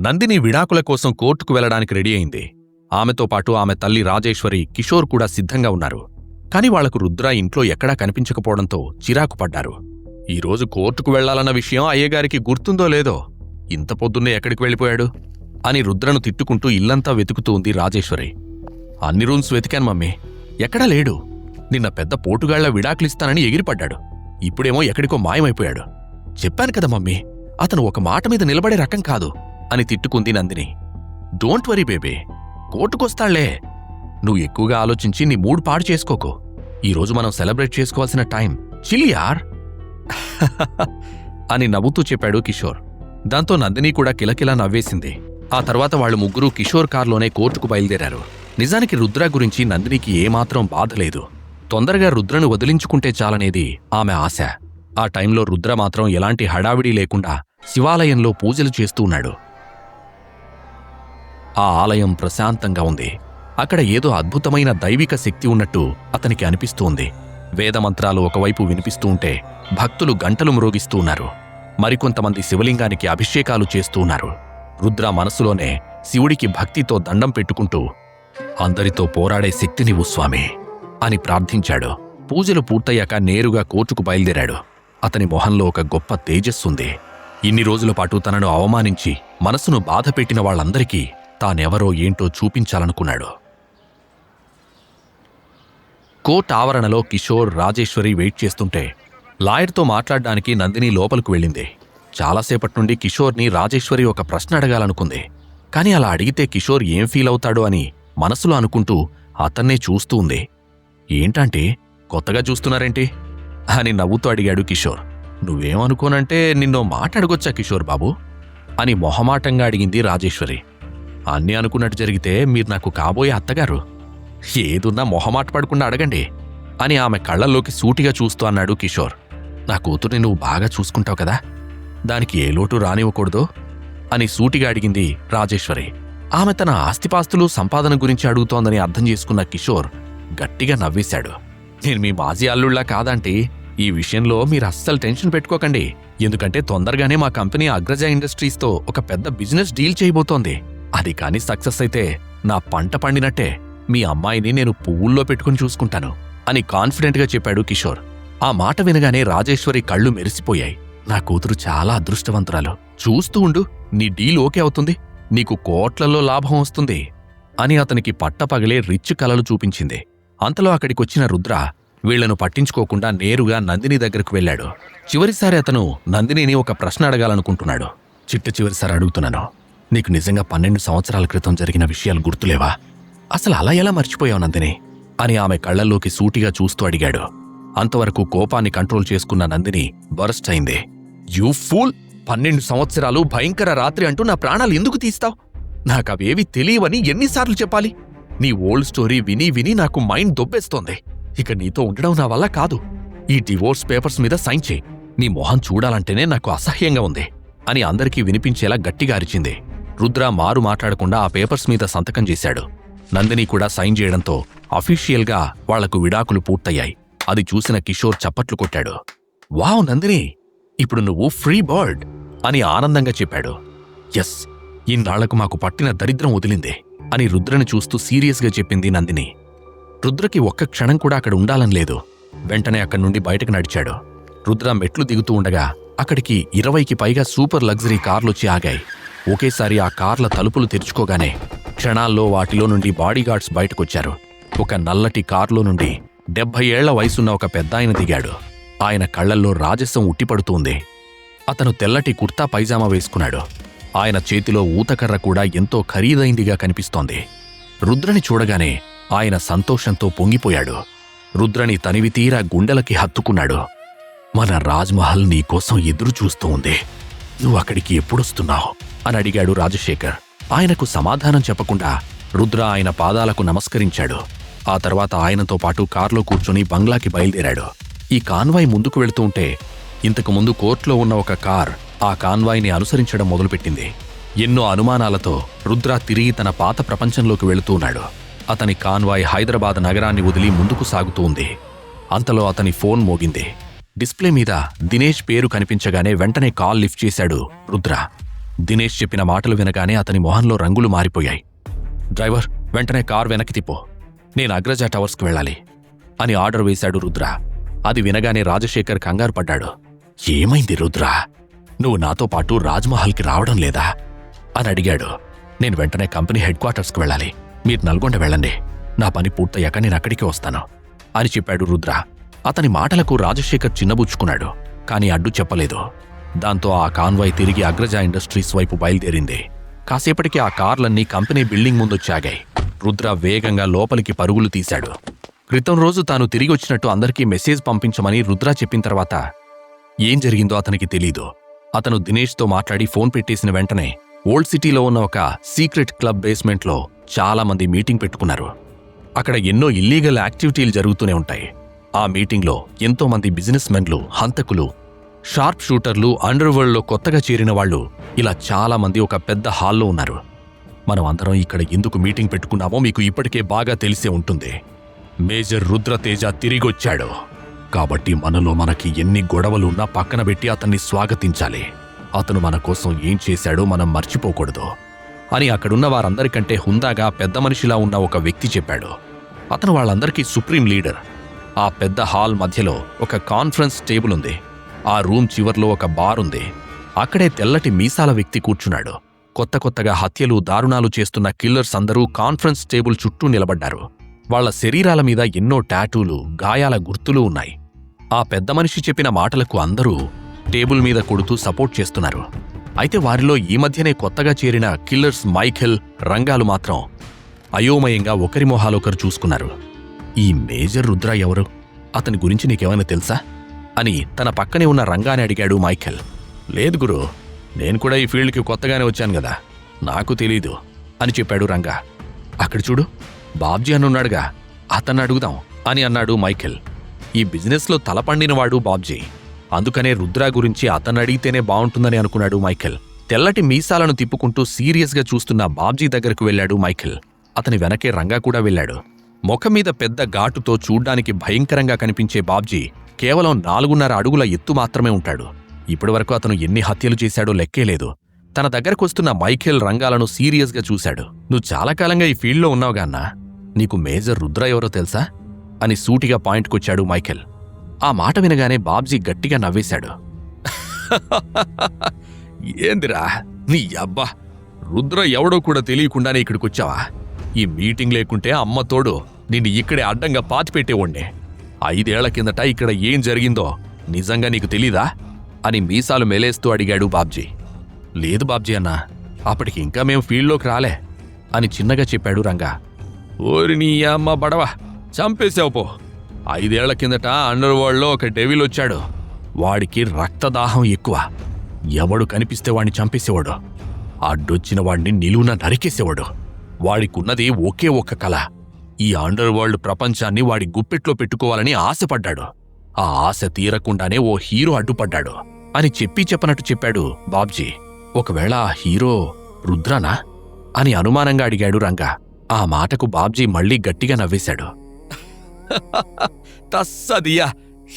నందిని విడాకుల కోసం కోర్టుకు వెళ్ళడానికి రెడీ అయింది. ఆమెతో పాటు ఆమె తల్లి రాజేశ్వరి కిషోర్ కూడా సిద్ధంగా ఉన్నారు. కాని వాళ్ళకు రుద్ర ఇంట్లో ఎక్కడా కనిపించకపోవడంతో చిరాకు పడ్డారు. ఈరోజు కోర్టుకు వెళ్ళాలన్న విషయం అయ్యగారికి గుర్తుందో లేదో? ఇంత పొద్దున్నే ఎక్కడికి వెళ్ళిపోయాడు? అని రుద్రను తిట్టుకుంటూ ఇల్లంతా వెతుకుతూ ఉంది రాజేశ్వరి. అన్ని రూమ్స్ వెతికాను మమ్మీ. ఎక్కడా లేడు. నిన్న పెద్ద పోటుగాళ్ళ విడాకులిస్తానని ఎగిరిపడ్డాడు. ఇప్పుడేమో ఎక్కడికో మాయమైపోయాడు. చెప్పాను కదా మమ్మీ అతను ఒక మాట మీద నిలబడే రకం కాదు. అని తిట్టుకుంది నందిని. డోంట్ వరీ బేబీ కోర్టుకొస్తాళ్ళే. నువ్వు ఎక్కువగా ఆలోచించి నీ మూడ్ పాడు చేసుకోకు. ఈరోజు మనం సెలబ్రేట్ చేసుకోవాల్సిన టైం చిలియార్ అని నవ్వుతూ చెప్పాడు కిషోర్. దాంతో నందిని కూడా కిలకిలా నవ్వేసింది. ఆ తర్వాత వాళ్ళు ముగ్గురు కిషోర్ కార్లోనే కోర్టుకు బయలుదేరారు. నిజానికి రుద్ర గురించి నందినికి ఏమాత్రం బాధ లేదు. తొందరగా రుద్రను వదిలించుకుంటే చాలనేది ఆమె ఆశ. ఆ టైంలో రుద్ర మాత్రం ఎలాంటి హడావిడి లేకుండా శివాలయంలో పూజలు చేస్తూ ఉన్నాడు. ఆ ఆలయం ప్రశాంతంగా ఉంది. అక్కడ ఏదో అద్భుతమైన దైవిక శక్తి ఉన్నట్టు అతనికి అనిపిస్తూ వేదమంత్రాలు ఒకవైపు వినిపిస్తూ ఉంటే భక్తులు గంటలు మ్రోగిస్తూ ఉన్నారు. మరికొంతమంది శివలింగానికి అభిషేకాలు చేస్తూ ఉన్నారు. రుద్ర మనసులోనే శివుడికి భక్తితో దండం పెట్టుకుంటూ అందరితో పోరాడే శక్తినివ్వు స్వామి అని ప్రార్థించాడు. పూజలు పూర్తయ్యాక నేరుగా కోర్టుకు బయలుదేరాడు. అతని మొహంలో ఒక గొప్ప తేజస్సుంది. ఇన్ని రోజుల పాటు తనను అవమానించి మనసును బాధపెట్టిన వాళ్ళందరికీ తానెవరో ఏంటో చూపించాలనుకున్నాడు. కోర్ట్ ఆవరణలో కిషోర్ రాజేశ్వరి వెయిట్ చేస్తుంటే లాయర్తో మాట్లాడడానికి నందిని లోపలికి వెళ్ళింది. చాలాసేపటి నుండి కిషోర్ని రాజేశ్వరి ఒక ప్రశ్న అడగాలనుకుంది. కానీ అలా అడిగితే కిషోర్ ఏం ఫీల్ అవుతాడో అని మనసులో అనుకుంటూ అతన్నే చూస్తూ ఉంది. ఏంటంటే కొత్తగా చూస్తున్నారేంటి? అని నవ్వుతూ అడిగాడు కిషోర్. నువ్వేమనుకోనంటే నిన్నో మాట అడగొచ్చా కిషోర్ బాబు? అని మొహమాటంగా అడిగింది రాజేశ్వరి. అన్నీ అనుకున్నట్టు జరిగితే మీరు నాకు కాబోయే అత్తగారు. ఏదున్నా మొహమాట పడకుండా అడగండి అని ఆమె కళ్ళల్లోకి సూటిగా చూస్తూ అన్నాడు కిషోర్. నా కూతుర్ని నువ్వు బాగా చూసుకుంటావు కదా దానికి ఏ లోటు రానివ్వకూడదు అని సూటిగా అడిగింది రాజేశ్వరి. ఆమె తన ఆస్తిపాస్తులు సంపాదన గురించి అడుగుతోందని అర్థం చేసుకున్న కిషోర్ గట్టిగా నవ్వేశాడు. నేను మీ మాజీ అల్లుళ్ళ కాదంటే ఈ విషయంలో మీరు అస్సలు టెన్షన్ పెట్టుకోకండి. ఎందుకంటే తొందరగానే మా కంపెనీ అగ్రజ ఇండస్ట్రీస్తో ఒక పెద్ద బిజినెస్ డీల్ చేయబోతోంది. అది కాని సక్సెస్ అయితే నా పంట పండినట్టే మీ అమ్మాయిని నేను పువ్వుల్లో పెట్టుకుని చూసుకుంటాను అని కాన్ఫిడెంట్గా చెప్పాడు కిషోర్. ఆ మాట వినగానే రాజేశ్వరి కళ్ళు మెరిసిపోయాయి. నా కూతురు చాలా అదృష్టవంతురాలు. చూస్తూ ఉండు నీ డీల్ ఓకే అవుతుంది నీకు కోట్లలో లాభం వస్తుంది అని అతనికి పట్టపగలే రిచ్ కలలు చూపించింది. అంతలో అక్కడికొచ్చిన రుద్ర వీళ్ళను పట్టించుకోకుండా నేరుగా నందిని దగ్గరకు వెళ్ళాడు. చివరిసారి అతను నందినిని ఒక ప్రశ్న అడగాలనుకుంటున్నాడు. చిట్ట చివరిసారి అడుగుతున్నాను. నీకు నిజంగా పన్నెండు సంవత్సరాల క్రితం జరిగిన విషయాలు గుర్తులేవా? అసలు అలా ఎలా మర్చిపోయావు నందిని? అని ఆమె కళ్ళల్లోకి సూటిగా చూస్తూ అడిగాడు. అంతవరకు కోపాన్ని కంట్రోల్ చేసుకున్న నందిని బరస్ట్ అయింది. You fool! పన్నెండు సంవత్సరాలు భయంకర రాత్రి అంటూ నా ప్రాణాలు ఎందుకు తీస్తావు? నాకవేవి తెలియవని ఎన్నిసార్లు చెప్పాలి? నీ ఓల్డ్ స్టోరీ విని విని నాకు మైండ్ దొబ్బేస్తోంది. ఇక నీతో ఉండడం నా వల్ల కాదు. ఈ డివోర్స్ పేపర్స్ మీద సైన్ చేయి. నీ మొహం చూడాలంటేనే నాకు అసహ్యంగా ఉంది. అని అందరికీ వినిపించేలా గట్టిగా అరిచింది. రుద్ర మారు మాట్లాడకుండా ఆ పేపర్స్ మీద సంతకం చేశాడు. నందిని కూడా సైన్ చేయడంతో అఫీషియల్గా వాళ్ళకు విడాకులు పూర్తయ్యాయి. అది చూసిన కిషోర్ చప్పట్లు కొట్టాడు. వావ్ నందిని! ఇప్పుడు నువ్వు ఫ్రీ బర్డ్! అని ఆనందంగా చెప్పాడు. ఎస్ ఇన్నాళ్ళకు మాకు పట్టిన దరిద్రం వదిలిందే! అని రుద్రని చూస్తూ సీరియస్గా చెప్పింది నందిని. రుద్రకి ఒక్క క్షణం కూడా అక్కడ ఉండాలని లేదు. వెంటనే అక్కడి నుండి బయటకు నడిచాడు. రుద్ర మెట్లు దిగుతూ ఉండగా అక్కడికి ఇరవైకి పైగా సూపర్ లగ్జరీ కార్లొచ్చి ఆగాయి. ఒకేసారి ఆ కార్ల తలుపులు తెరుచుకోగానే క్షణాల్లో వాటిలో నుండి బాడీగార్డ్స్ బయటకొచ్చారు. ఒక నల్లటి కార్లో నుండి డెబ్భై ఏళ్ళ వయసున్న ఒక పెద్దాయన దిగాడు. ఆయన కళ్ళల్లో రాజసం ఉట్టిపడుతూంది. అతను తెల్లటి కుర్తా పైజామా వేసుకున్నాడు. ఆయన చేతిలో ఊతకర్ర కూడా ఎంతో ఖరీదైందిగా కనిపిస్తోంది. రుద్రని చూడగానే ఆయన సంతోషంతో పొంగిపోయాడు. రుద్రని తనివి తీరా గుండెలకి హత్తుకున్నాడు. మన రాజ్మహల్ నీకోసం ఎదురు చూస్తూ ఉంది నువ్వు అక్కడికి ఎప్పుడొస్తున్నావు? అని అడిగాడు రాజశేఖర్. ఆయనకు సమాధానం చెప్పకుండా రుద్ర ఆయన పాదాలకు నమస్కరించాడు. ఆ తర్వాత ఆయనతో పాటు కార్లో కూర్చొని బంగ్లాకి బయలుదేరాడు. ఈ కాన్వాయ్ ముందుకు వెళుతూ ఉంటే ఇంతకు ముందు కోర్టులో ఉన్న ఒక కార్ ఆ కాన్వాయ్ని అనుసరించడం మొదలుపెట్టింది. ఎన్నో అనుమానాలతో రుద్ర తిరిగి తన పాత ప్రపంచంలోకి వెళుతూ ఉన్నాడు. అతని కాన్వాయ్ హైదరాబాద్ నగరాన్ని వదిలి ముందుకు సాగుతూ ఉంది. అంతలో అతని ఫోన్ మోగింది. డిస్ప్లే మీద దినేష్ పేరు కనిపించగానే వెంటనే కాల్ లిఫ్ట్ చేశాడు రుద్ర. దినేష్ చెప్పిన మాటలు వినగానే అతని మొహంలో రంగులు మారిపోయాయి. డ్రైవర్ వెంటనే కార్ వెనక్కి తిప్పు. నేను అగ్రజ టవర్స్కి వెళ్ళాలి అని ఆర్డర్ వేశాడు రుద్ర. అది వినగానే రాజశేఖర్ కంగారు పడ్డాడు. ఏమైంది రుద్ర? నువ్వు నాతో పాటు రాజ్మహల్కి రావడం లేదా? అని అడిగాడు. నేను వెంటనే కంపెనీ హెడ్ క్వార్టర్స్కి వెళ్ళాలి. మీరు నల్గొండ వెళ్ళండి. నా పని పూర్తయ్యాక నేను అక్కడికే వస్తాను అని చెప్పాడు రుద్ర. అతని మాటలకు రాజశేఖర్ చిన్నబుచ్చుకున్నాడు కాని అడ్డు చెప్పలేదు. దాంతో ఆ కాన్వాయ్ తిరిగి అగ్రజ ఇండస్ట్రీస్ వైపు బయలుదేరింది. కాసేపటికి ఆ కార్లన్నీ కంపెనీ బిల్డింగ్ ముందొచ్చాగాయి రుద్ర వేగంగా లోపలికి పరుగులు తీశాడు. క్రితం రోజు తాను తిరిగి వచ్చినట్టు అందరికీ మెసేజ్ పంపించమని రుద్ర చెప్పిన తర్వాత ఏం జరిగిందో అతనికి తెలీదు. అతను దినేష్తో మాట్లాడి ఫోన్ పెట్టేసిన వెంటనే ఓల్డ్ సిటీలో ఉన్న ఒక సీక్రెట్ క్లబ్ బేస్మెంట్లో చాలా మంది మీటింగ్ పెట్టుకున్నారు. అక్కడ ఎన్నో ఇల్లీగల్ యాక్టివిటీలు జరుగుతూనే ఉంటాయి. ఆ మీటింగ్లో ఎంతోమంది బిజినెస్ మెన్లు హంతకులు షార్ప్ షూటర్లు అండర్వరల్డ్లో కొత్తగా చేరిన వాళ్ళు ఇలా చాలామంది ఒక పెద్ద హాల్లో ఉన్నారు. మనం అందరం ఇక్కడ ఎందుకు మీటింగ్ పెట్టుకున్నామో మీకు ఇప్పటికే బాగా తెలిసే ఉంటుంది. మేజర్ రుద్రతేజ తిరిగొచ్చాడు. కాబట్టి మనలో మనకి ఎన్ని గొడవలు ఉన్నా పక్కన పెట్టి అతన్ని స్వాగతించాలి. అతను మన కోసం ఏం చేశాడో మనం మర్చిపోకూడదు అని అక్కడున్న వారందరికంటే హుందాగా పెద్ద మనిషిలా ఉన్న ఒక వ్యక్తి చెప్పాడు. అతను వాళ్ళందరికీ సుప్రీం లీడర్. ఆ పెద్ద హాల్ మధ్యలో ఒక కాన్ఫరెన్స్ టేబుల్ ఉంది. ఆ రూమ్ చివర్లో ఒక బార్ ఉంది. అక్కడే తెల్లటి మీసాల వ్యక్తి కూర్చున్నాడు. కొత్త కొత్తగా హత్యలు దారుణాలు చేస్తున్న కిల్లర్స్ అందరూ కాన్ఫరెన్స్ టేబుల్ చుట్టూ నిలబడ్డారు. వాళ్ళ శరీరాల మీద ఎన్నో టాటూలు గాయాల గుర్తులు ఉన్నాయి. ఆ పెద్ద మనిషి చెప్పిన మాటలకు అందరూ టేబుల్ మీద కొడుతూ సపోర్ట్ చేస్తున్నారు. అయితే వారిలో ఈ మధ్యనే కొత్తగా చేరిన కిల్లర్స్ మైఖెల్ రంగాలు మాత్రం అయోమయంగా ఒకరి మొహాలొకరు చూసుకున్నారు. ఈ మేజర్ రుద్ర ఎవరు? అతని గురించి నీకేమైనా తెలుసా? అని తన పక్కనే ఉన్న రంగాని అడిగాడు మైఖెల్. లేదు గురు నేను కూడా ఈ ఫీల్డ్కి కొత్తగానే వచ్చాను కదా నాకు తెలీదు అని చెప్పాడు రంగా. అక్కడ చూడు బాబ్జీ అని ఉన్నాడుగా అతన్ని అడుగుదాం అని అన్నాడు మైఖెల్. ఈ బిజినెస్లో తలపండినవాడు బాబ్జీ. అందుకనే రుద్ర గురించి అతన్ని అడిగితేనే బాగుంటుందని అనుకున్నాడు మైఖెల్. తెల్లటి మీసాలను తిప్పుకుంటూ సీరియస్గా చూస్తున్న బాబ్జీ దగ్గరకు వెళ్ళాడు మైఖెల్. అతని వెనకే రంగా కూడా వెళ్ళాడు. ముఖం మీద పెద్ద ఘాటుతో చూడ్డానికి భయంకరంగా కనిపించే బాబ్జీ కేవలం నాలుగున్నర అడుగుల ఎత్తు మాత్రమే ఉంటాడు. ఇప్పటివరకు అతను ఎన్ని హత్యలు చేశాడో లెక్కేలేదు తన దగ్గరకొస్తున్న మైఖేల్ రంగాలను సీరియస్గా చూశాడు. నువ్వు చాలా కాలంగా ఈ ఫీల్డ్లో ఉన్నావుగా అన్నా. నీకు మేజర్ రుద్ర ఎవరో తెలుసా? అని సూటిగా పాయింట్కొచ్చాడు మైఖేల్. ఆ మాట వినగానే బాబ్జీ గట్టిగా నవ్వేశాడు. ఏందిరా? నీ అబ్బా! రుద్ర ఎవడో కూడా తెలియకుండానే ఇక్కడికొచ్చావా? ఈ మీటింగ్ లేకుంటే అమ్మ తోడు నిన్ను ఇక్కడే అడ్డంగా పాతిపెట్టేవాణ్ణే ఐదేళ్ళ కిందట ఇక్కడ ఏం జరిగిందో నిజంగా నీకు తెలీదా? అని మీసాలు మెలేస్తూ అడిగాడు బాబ్జీ. లేదు బాబ్జీ అన్నా అప్పటికి ఇంకా మేము ఫీల్డ్లోకి రాలే అని చిన్నగా చెప్పాడు రంగా. ఓరి నీ అమ్మ బడవ చంపేశావు పో. ఐదేళ్ళ కిందట అండర్ వరల్డ్లో ఒక డెవిల్ వచ్చాడు. వాడికి రక్తదాహం ఎక్కువ. ఎవడు కనిపిస్తే వాడిని చంపేసేవాడు. అడ్డొచ్చిన వాడిని నిలువున నరికేసేవాడు. వాడికున్నది ఒకే ఒక్క కళ ఈ అండర్ వరల్డ్ ప్రపంచాన్ని వాడి గుప్పెట్లో పెట్టుకోవాలని ఆశపడ్డాడు. ఆ ఆశ తీరకుండానే ఓ హీరో అడ్డుపడ్డాడు. అని చెప్పి చెప్పనట్టు చెప్పాడు బాబ్జీ. ఒకవేళ ఆ హీరో రుద్రనా? అని అనుమానంగా అడిగాడు రంగా. ఆ మాటకు బాబ్జీ మళ్ళీ గట్టిగా నవ్వేశాడు. తస్సదియా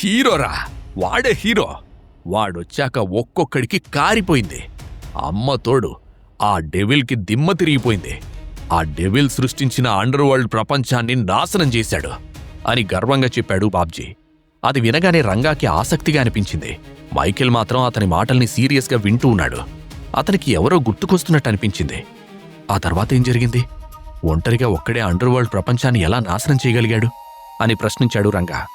హీరోరా వాడే హీరో. వాడొచ్చాక ఒక్కొక్కడికి కారిపోయింది. అమ్మ తోడు ఆ డెవిల్కి దిమ్మ తిరిగిపోయింది. ఆ డెవిల్ సృష్టించిన అండర్ వరల్డ్ ప్రపంచాన్ని నాశనం చేశాడు అని గర్వంగా చెప్పాడు బాబ్జీ. అది వినగానే రంగాకి ఆసక్తిగా అనిపించింది. మైకేల్ మాత్రం అతని మాటల్ని సీరియస్గా వింటూ ఉన్నాడు. అతనికి ఎవరో గుర్తుకొస్తున్నట్టు అనిపించింది. ఆ తర్వాత ఏం జరిగింది? ఒంటరిగా ఒక్కడే అండర్ వరల్డ్ ప్రపంచాన్ని ఎలా నాశనం చేయగలిగాడు? అని ప్రశ్నించాడు రంగా.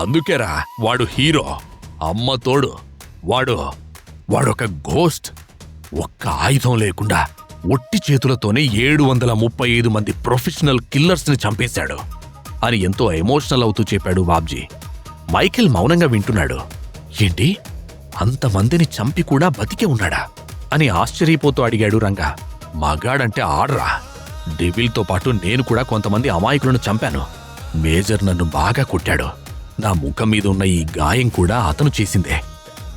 అందుకేరా వాడు హీరో అమ్మ తోడు వాడు వాడొక గోస్ట్ ఒక్క ఆయుధం లేకుండా ఒట్టి చేతులతోనే ఏడు వందల ముప్పై ఐదు మంది ప్రొఫెషనల్ కిల్లర్స్ని చంపేశాడు. అని ఎంతో ఎమోషనల్ అవుతూ చెప్పాడు బాబ్జీ. మైకేల్ మౌనంగా వింటున్నాడు. ఏంటి? అంతమందిని చంపి కూడా బతికే ఉన్నాడా? అని ఆశ్చర్యపోతూ అడిగాడు రంగా. మగాడంటే ఆడరా. డెవిల్తో పాటు నేను కూడా కొంతమంది అమాయకులను చంపాను. మేజర్ నన్ను బాగా కొట్టాడు. నా ముఖం మీద ఉన్న ఈ గాయం కూడా అతను చేసిందే.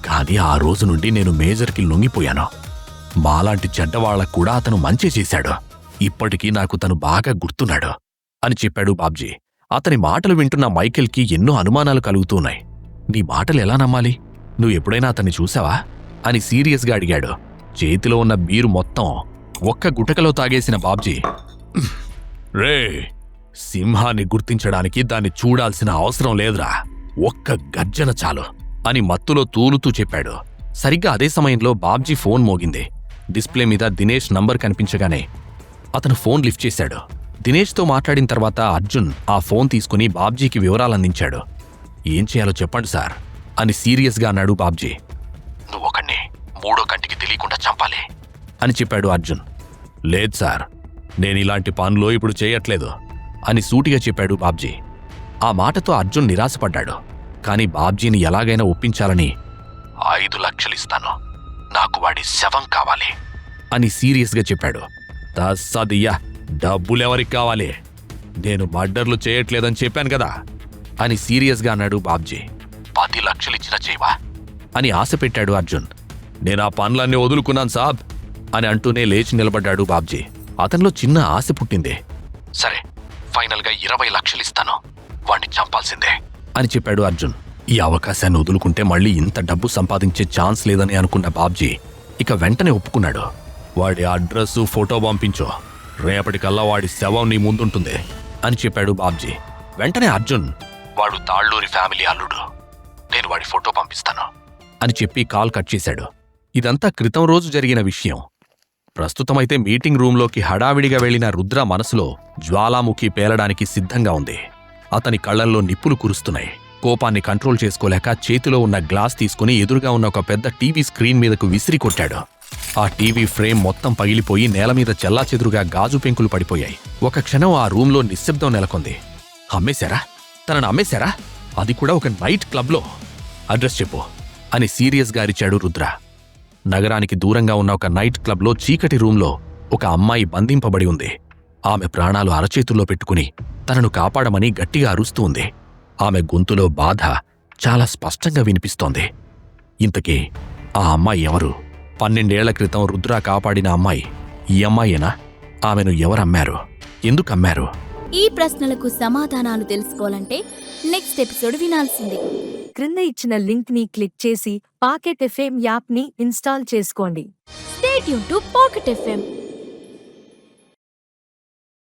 కానీ ఆ రోజు నుండి నేను మేజర్కి లొంగిపోయాను. మాలాంటి చెడ్డవాళ్ళకు కూడా అతను మంచి చేశాడు. ఇప్పటికీ నాకు తను బాగా గుర్తున్నాడు అని చెప్పాడు బాబ్జీ. అతని మాటలు వింటున్న మైకేల్కి ఎన్నో అనుమానాలు కలుగుతున్నాయి. నీ మాటలు ఎలా నమ్మాలి? నువ్వు ఎప్పుడైనా అతన్ని చూసావా? అని సీరియస్గా అడిగాడు. చేతిలో ఉన్న బీరు మొత్తం ఒక్క గుటకలో తాగేసిన బాబ్జీ. రే సింహాన్ని గుర్తించడానికి దాన్ని చూడాల్సిన అవసరం లేదురా. ఒక్క గర్జన చాలు అని మత్తులో తూలుతూ చెప్పాడు. సరిగ్గా అదే సమయంలో బాబ్జీ ఫోన్ మోగింది. డిస్ప్లే మీద దినేష్ నంబర్ కనిపించగానే అతను ఫోన్ లిఫ్ట్ చేశాడు. దినేష్తో మాట్లాడిన తర్వాత అర్జున్ ఆ ఫోన్ తీసుకుని బాబ్జీకి వివరాలందించాడు. ఏం చేయాలో చెప్పండి సార్ అని సీరియస్గా అన్నాడు బాబ్జీ. నువ్వు ఒకణ్ణి మూడో కంటికి తెలియకుండా చంపాలి అని చెప్పాడు అర్జున్. లేదు సార్ నేను ఇలాంటి పనులు ఇప్పుడు చేయట్లేదు అని సూటిగా చెప్పాడు బాబ్జీ. ఆ మాటతో అర్జున్ నిరాశపడ్డాడు. కాని బాబ్జీని ఎలాగైనా ఒప్పించాలని ఐదు లక్షలిస్తాను నాకు వాడి శవం కావాలి. అని సీరియస్గా చెప్పాడు. తస్సదియ్యా డబ్బులెవరికి కావాలి? నేను మర్డర్లు చేయట్లేదని చెప్పాను కదా అని సీరియస్గా అన్నాడు బాబ్జీ. పది లక్షలిచ్చిన చేయవా? అని ఆశ పెట్టాడు అర్జున్. నేను ఆ పనులన్నీ వదులుకున్నాను సాబ్ అని అంటూనే లేచి నిలబడ్డాడు బాబ్జీ. అతనిలో చిన్న ఆశ పుట్టింది. సరే ఫైనల్గా ఇరవై లక్షలిస్తాను వాణ్ణి చంపాల్సిందే అని చెప్పాడు అర్జున్. ఈ అవకాశాన్ని వదులుకుంటే మళ్ళీ ఇంత డబ్బు సంపాదించే ఛాన్స్ లేదని అనుకున్న బాబ్జీ ఇక వెంటనే ఒప్పుకున్నాడు. వాడి అడ్రస్ ఫోటో పంపించు. రేపటికల్లా వాడి శవం నీ ముందుంటుంది అని చెప్పాడు బాబ్జీ. వెంటనే అర్జున్ వాడు తాళ్ళూరి ఫ్యామిలీ అల్లుడు. నేను వాడి ఫోటో పంపిస్తాను అని చెప్పి కాల్ కట్ చేశాడు. ఇదంతా క్రితం రోజు జరిగిన విషయం. ప్రస్తుతమైతే మీటింగ్ రూంలోకి హడావిడిగా వెళ్ళిన రుద్ర మనసులో జ్వాలాముఖి పేలడానికి సిద్ధంగా ఉంది. అతని కళ్ళల్లో నిప్పులు కురుస్తున్నాయి. కోపాన్ని కంట్రోల్ చేసుకోలేక చేతిలో ఉన్న గ్లాస్ తీసుకుని ఎదురుగా ఉన్న ఒక పెద్ద టీవీ స్క్రీన్ మీదకు విసిరి కొట్టాడు. ఆ టీవీ ఫ్రేమ్ మొత్తం పగిలిపోయి నేల మీద చెల్లాచెదురుగా గాజు పెంకులు పడిపోయాయి. ఒక క్షణం ఆ రూంలో నిశ్శబ్దం నెలకొంది. అమ్మేశారా? తనను అమ్మేశారా? అది కూడా ఒక నైట్ క్లబ్లో. అడ్రస్ చెప్పు అని సీరియస్గా అరిచాడు రుద్ర. నగరానికి దూరంగా ఉన్న ఒక నైట్ క్లబ్లో చీకటి రూంలో ఒక అమ్మాయి బంధింపబడి ఉంది. ఆమె ప్రాణాలు అరచేతుల్లో పెట్టుకుని తనను కాపాడమని గట్టిగా అరుస్తూ ఉంది. ఆమె గొంతులో బాధ చాలా స్పష్టంగా వినిపిస్తోంది. ఇంతకీ ఆ అమ్మాయి ఎవరు? పన్నెండేళ్ళ క్రితం రుద్ర కాపాడిన అమ్మాయి ఈ అమ్మాయేనా? ఆమెను ఎవరమ్మారు? ఎందుకమ్మారు? ఈ ప్రశ్నలకు సమాధానాలు తెలుసుకోవాలంటే నెక్స్ట్ ఎపిసోడ్ వినాల్సిందే. క్రింద ఇచ్చిన లింక్ని క్లిక్ చేసి పాకెట్ ఎఫ్ఎం యాప్ని ఇన్స్టాల్ చేసుకోండి. స్టేట్ యూన్ టు పాకెట్ ఎఫ్ఎం